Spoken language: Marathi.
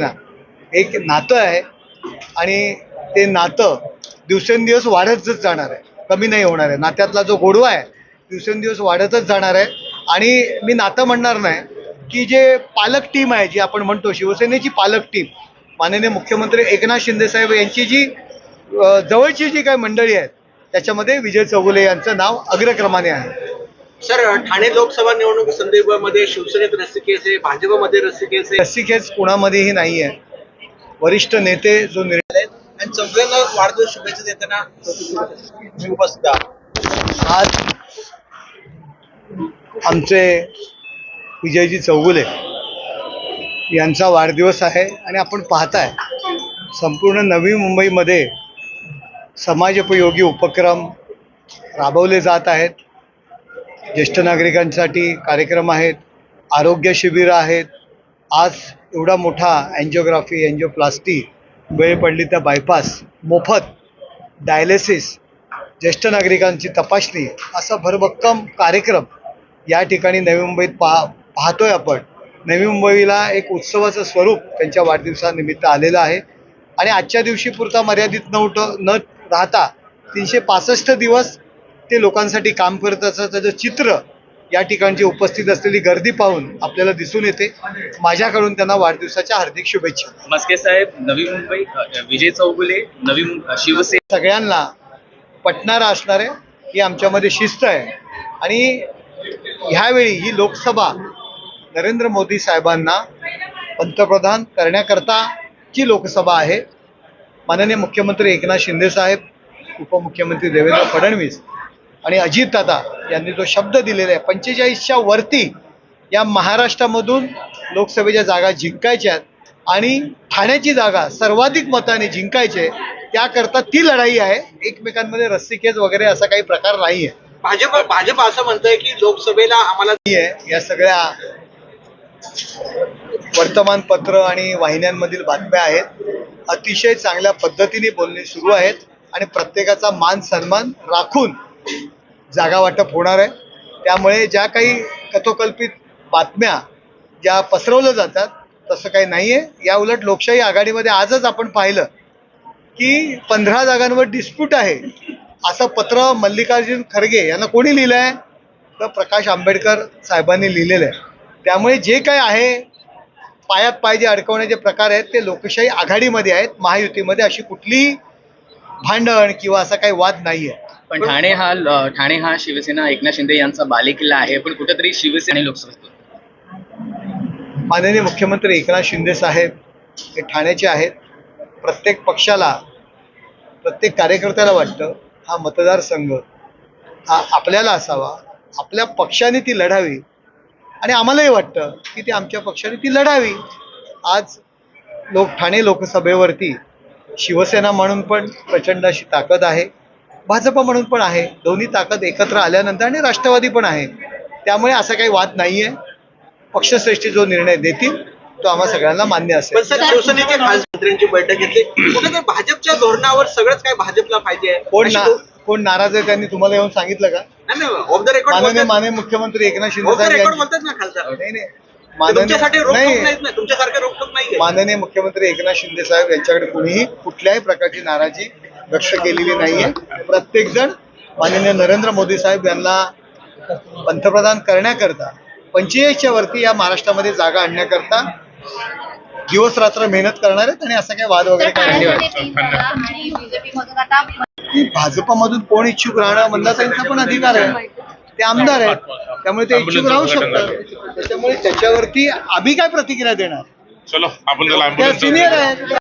ना. एक नातं आहे आणि ते नातं दिवसेंदिवस वाढतच जाणार आहे. कमी नाही होणार आहे. नात्यातला जो गोडवा आहे दिवसेंदिवस वाढतच जाणार आहे. आणि मी नातं म्हणणार नाही की जे पालक टीम आहे जी आपण म्हणतो शिवसेनेची पालक टीम माननीय मुख्यमंत्री एकनाथ शिंदेसाहेब यांची जी जवळची जी काही मंडळी आहेत त्याच्यामध्ये विजय चौगुले यांचं नाव अग्रक्रमाने आहे. सर ठाणे लोकसभा निवडणूक संदर्भामध्ये शिवसेनेत रसिकेस आहे भाजपमध्ये रसिकेस आहे. रस्सीखेच कुणामध्येही नाही आहे. वरिष्ठ नेते जो निर्णय आणि चौघांना वाढदिवस शुभेच्छा देताना उपस्थित आज आमचे विजयजी चौगुले यांचा वाढदिवस आहे आणि आपण पाहताय संपूर्ण नवी मुंबईमध्ये समाजोपयोगी उपक्रम राबवले जात आहेत. ज्येष्ठ नागरिकांसाठी कार्यक्रम आहेत आरोग्य शिबिरं आहेत. आज एवढा मोठा अँजिओग्राफी अँजिओप्लास्टी वेळ पडली तर बायपास मोफत डायलिसिस ज्येष्ठ नागरिकांची तपासणी असा भरभक्कम कार्यक्रम या ठिकाणी नवी मुंबईत पहा पाहतोय आपण. नवी मुंबईला एक उत्सवाचं स्वरूप त्यांच्या वाढदिवसानिमित्त आलेलं आहे. आणि आजच्या दिवशी पुरता मर्यादित नव्हतं न राहता तीनशे पासष्ट दिवस ते लोकांसाठी काम करत असं त्याचं चित्र या ठिकाणची उपस्थित असलेली गर्दी पाहून आपल्याला दिसून येते. माझ्याकडून त्यांना वाढदिवसाच्या हार्दिक शुभेच्छा. मस्के साहेब नवी मुंबई विजय चौगुले नवी शिवसेना. सगळ्यांना पटणारा असणार आहे ही आमच्यामध्ये शिस्त आहे. आणि ह्यावेळी ही लोकसभा नरेंद्र मोदी साहेबांना पंतप्रधान करण्याकरताची लोकसभा आहे माननीय मुख्यमंत्री एकनाथ शिंदे साहेब उपमुख्यमंत्री देवेंद्र फडणवीस आणि अजितदादा यांनी जो शब्द दिलेला आहे पंचेचाळीसच्या वरती या महाराष्ट्रामधून लोकसभेच्या जागा जिंकायच्या आणि ठाण्याची जागा सर्वाधिक मताने जिंकायचे त्याकरता ती लढाई आहे. एकमेकांमध्ये रस्सीखेच वगैरे असा काही प्रकार नाही आहे भाजप भाजप असं म्हणतंय की लोकसभेला आम्हाला नाही आहे या सगळ्या वर्तमानपत्र आणि वाहिन्यांमधील बातम्या आहेत. अतिशय चांगल्या पद्धतीने बोलणे सुरू आहेत आणि प्रत्येकाचा मान सन्मान राखून जागा वाटप होणार आहे. त्यामुळे ज्या काही कथोकल्पित बातम्या ज्या पसरवल्या जातात तसं काही नाही आहे या उलट लोकशाही आघाडीमध्ये आजच आपण पाहिलं की पंधरा जागांवर डिस्प्यूट आहे. असं पत्र मल्लिकार्जुन खरगे यांना कोणी लिहिलं आहे तर प्रकाश आंबेडकर साहेबांनी लिहिलेलं आहे. त्यामुळे जे काय आहे पायात पाय जे अडकवण्याचे प्रकार आहेत ते लोकशाही आघाडीमध्ये आहेत महायुतीमध्ये अशी कुठलीही भांडण किंवा असा काही वाद नाही आहे पण ठाणे हा ठाणे हा शिवसेना एकनाथ शिंदे यांचा बालेकिल्ला आहे. पण कुठेतरी शिवसेना आणि लोकसभेत माननीय मुख्यमंत्री एकनाथ शिंदे साहेब हे ठाण्याचे आहेत. प्रत्येक पक्षाला प्रत्येक कार्यकर्त्याला वाटतं हा मतदारसंघ हा आपल्याला असावा. आपल्या पक्षाने ती लढावी. आणि आम्हालाही वाटतं की ते आमच्या पक्षाने ती लढावी. आज लोक ठाणे लोकसभेवरती शिवसेना म्हणून पण प्रचंड अशी ताकद आहे. भाजप म्हणून पण आहे. दोन्ही ताकद एकत्र आल्यानंतर आणि राष्ट्रवादी पण आहे. त्यामुळे असा काही वाद नाही आहे पक्षश्रेष्ठी जो निर्णय देतील तो आम्हा सगळ्यांना मान्य असेल. शिवसेनेच्या खासदारांची बैठक घेतली भाजपच्या धोरणावर सगळंच काय भाजपला पाहिजे. कोण ना कोण नाराज आहे त्यांनी तुम्हाला येऊन सांगितलं का? माननीय माननीय मुख्यमंत्री एकनाथ शिंदे साहेब माननीय मुख्यमंत्री एकनाथ शिंदे साहेब यांच्याकडे कुणीही कुठल्याही प्रकारची नाराजी व्यक्त केलेली नाहीये. प्रत्येक जण माननीय नरेंद्र मोदी साहेब यांना पंतप्रधान करण्याकरता पंचेचाळीसच्या वरती या महाराष्ट्रामध्ये जागा आणण्याकरता दिवस रात्र मेहनत करणार आहेत आणि असं काही वाद वगैरे काही भाजपमधून कोण इच्छुक राहणं म्हणला त्यांचा पण अधिकार आहे. ते आमदार आहेत. त्यामुळे ते इच्छुक राहू शकतात. त्याच्यामुळे त्याच्यावरती आम्ही काय प्रतिक्रिया देणार? चलो आपण सिनियर आहेत.